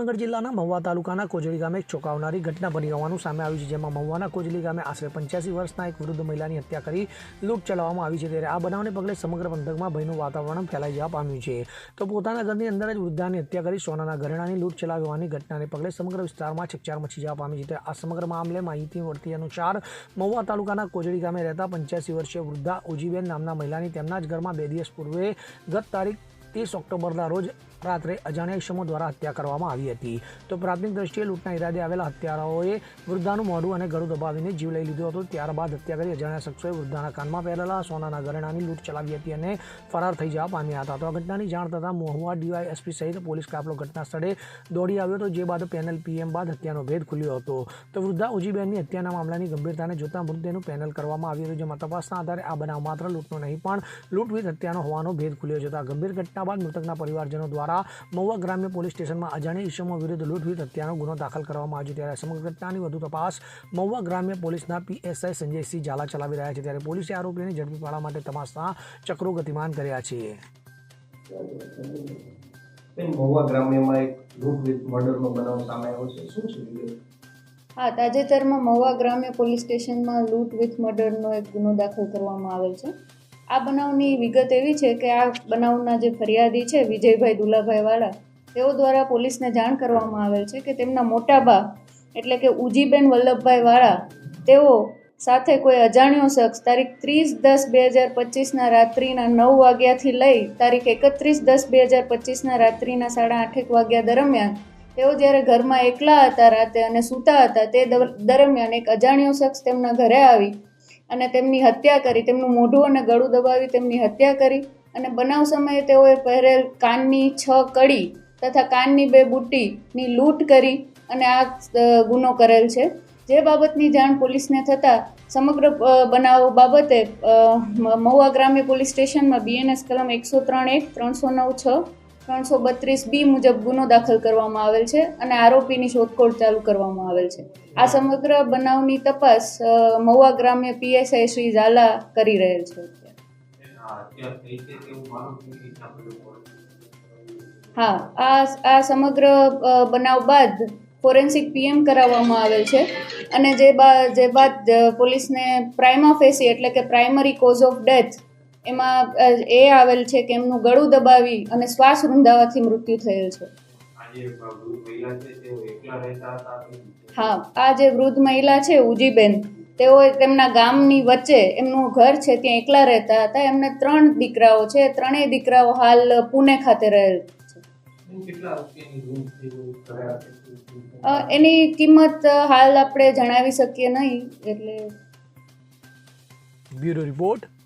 ભાવનગર જિલ્લાના મહુવા તાલુકાના કોજળી ગામે એક ચોંકાવનારી ઘટના બની હોવાનું સામે આવ્યું છે, જેમાં મહુવાના કોજળી ગામે આશરે પંચ્યાસી વર્ષના એક વૃદ્ધ મહિલાની હત્યા કરી લૂંટ ચલાવવામાં આવી છે. ત્યારે આ બનાવને પગલે સમગ્ર પંથકમાં ભયનું વાતાવરણ ફેલાઈ જવા પામ્યું છે. તો પોતાના ઘરની અંદર જ વૃદ્ધાની હત્યા કરી સોનાના ઘરેણાની લૂંટ ચલાવી હોવાની ઘટનાને પગલે સમગ્ર વિસ્તારમાં ચકચાર મચી જવા પામી છે. આ સમગ્ર મામલે માહિતી મળતી અનુસાર મહુવા તાલુકાના કોજળી ગામે રહેતા પંચ્યાસી વર્ષીય વૃદ્ધા ઉજીબેન નામના મહિલાની તેમના જ ઘરમાં બે દિવસ પૂર્વે ગત તારીખ ત્રીસ ઓક્ટોબરના રોજ રાત્રે અજાણ્યા ઇસમો દ્વારા હત્યા કરવામાં આવી હતી. તો પ્રાથમિક દ્રષ્ટિએ લૂંટના ઈરાદે આવેલા હત્યારાઓએ વૃદ્ધાનું મોઢું અને ગળું દબાવીને જીવ લઈ લીધો હતો. ત્યારબાદ હત્યા કરી અજાણ્યા શખ્સોએ વૃદ્ધાના કાનમાં પહેરેલા સોનાના ઘરેણાની લૂંટ ચલાવી હતી અને ફરાર થઈ જવા પામ્યા હતા. તો આ ઘટનાની જાણ થતાં મહુવા ડીવાયએસપી સહિત પોલીસ કાફલો ઘટના સ્થળે દોડી આવ્યો હતો, જે બાદ પેનલ પીએમ બાદ હત્યાનો ભેદ ખુલ્યો હતો. તો વૃદ્ધા ઉજીબેનની હત્યાના મામલાની ગંભીરતાને જોતા મૃતદેહનું પેનલ કરવામાં આવ્યું હતું, જેમાં તપાસના આધારે આ બનાવ માત્ર લૂંટનો નહીં, પણ લૂંટવીત હત્યાનો હોવાનો ભેદ ખુલ્યો જતા ગંભીર ઘટના બાદ મૃતકના પરિવારજનો દ્વારા મહુવા ગ્રામ્ય પોલીસ સ્ટેશનમાં અજાણી ઇસમો વિરુદ્ધ લૂંટવીત હત્યાનો ગુનો દાખલ કરવામાં આવ્યો ત્યારે સમગ્ર ઘટનાની વધુ તપાસ મહુવા ગ્રામ્ય પોલીસના પીએસઆઈ સંજયસિંહ ઝાલા ચલાવી રહ્યા છે. ત્યારે પોલીસે આરોપીને ઝડપી પાડવા માટે તપાસના ચક્રો ગતિમાન કર્યા છે. મહુવા ગ્રામ્યમાં એક લૂંટ વિથ મર્ડરનો બનાવ સામે આવ્યો છે. શું છે હા તાજેતરમાં મહુવા ગ્રામ્ય પોલીસ સ્ટેશનમાં લૂંટ વિથ મર્ડરનો એક ગુનો દાખલ કરવામાં આવેલ છે. આ બનાવની વિગત એવી છે કે આ બનાવના જે ફરિયાદી છે, વિજયભાઈ દુલાભાઈ વાળા તેઓ દ્વારા પોલીસને જાણ કરવામાં આવેલ છે કે તેમના મોટા બા એટલે કે ઉજીબેન વલ્લભભાઈ વાળા તેઓ સાથે કોઈ અજાણ્યો શખ્સ તારીખ ત્રીસ દસ બે હજાર પચીસના રાત્રિના નવ વાગ્યાથી લઈ તારીખ એકત્રીસ દસ બે હજાર પચીસના રાત્રિના સાડા આઠેક વાગ્યા દરમિયાન, તેઓ જ્યારે ઘરમાં એકલા હતા રાતે અને સૂતા હતા તે દર- દરમિયાન એક અજાણ્યો શખ્સ તેમના ઘરે આવી અને તેમની હત્યા કરી, તેમનું મોઢું અને ગળું દબાવી તેમની હત્યા કરી અને બનાવ સમયે તેઓએ પહેરેલ કાનની છ કડી તથા કાનની બે બુટ્ટીની લૂંટ કરી અને આ ગુનો કરેલ છે. જે બાબતની જાણ પોલીસને થતાં સમગ્ર બનાવ બાબતે મહુવા ગ્રામ્ય પોલીસ સ્ટેશનમાં બીએનએસ કલમ એકસો ત્રણ એક, ત્રણસો નવ છ ત્રણસો બત્રીસ બી મુજબ ગુનો દાખલ કરવામાં આવેલ છે અને આરોપીની શોધખોળ ચાલુ કરવામાં આવેલ છે આ સમગ્ર બનાવની તપાસ મહુવા ગ્રામ્ય પીએસઆઈ શ્રી ઝાલા કરી રહેલ છે? હા, આ આ સમગ્ર બનાવ બાદ ફોરેન્સિક પીએમ કરાવવામાં આવેલ છે અને જે બા, જે બાદ પોલીસને પ્રાઇમા ફેસી એટલે કે પ્રાઇમરી કોઝ ઓફ ડેથ એમાં એ આવેલ છે કે એમનું ગળું દબાવી અને શ્વાસ રૂંધાવાથી મૃત્યુ થયેલ છે. હા આ જે વૃદ્ધ મહિલા છે ઉજીબેન તેઓ તેમના ગામની વચ્ચે એમનું ઘર છે ત્યાં એકલા રહેતા હતા. એમને ત્રણ દીકરાઓ છે ત્રણેય દીકરાઓ હાલ પુણે ખાતે રહેલ છે. એની કિંમત હાલ આપણે જણાવી શકીએ નહીં એટલે bureau report.